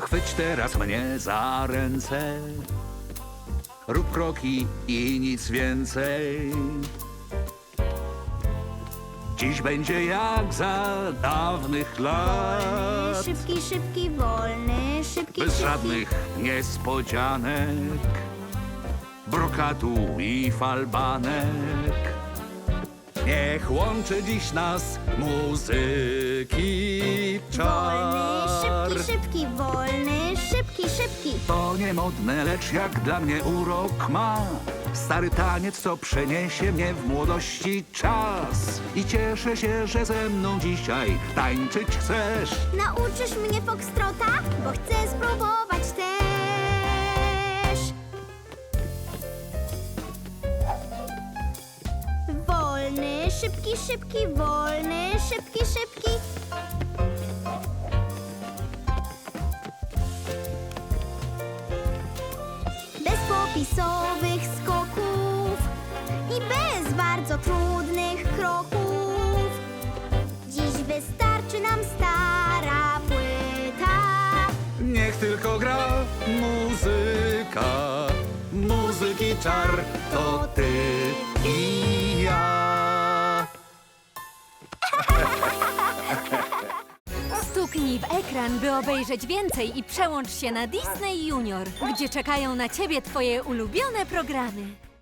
Chwyć teraz mnie za ręce. Rób kroki i nic więcej. Dziś będzie jak za dawnych lat. Szybki, szybki, wolny, szybki, Bez szybki. żadnych niespodzianek. Brokatu i falbanek. Niech łączy dziś nas muzyki czar. Wolny, szybki, wolny, szybki, szybki. To niemodne, lecz jak dla mnie urok ma. Stary taniec, co przeniesie mnie w młodości czas. I cieszę się, że ze mną dzisiaj tańczyć chcesz. Nauczysz mnie foxtrota, bo chcę spróbować też. Wolny, szybki, szybki, wolny, szybki, szybki. Bez popisowych skoków i bez bardzo trudnych kroków. Dziś wystarczy nam stara płyta. Niech tylko gra muzyka, muzyki czar to ty Stuknij w ekran, by obejrzeć więcej i przełącz się na Disney Junior, gdzie czekają na ciebie twoje ulubione programy.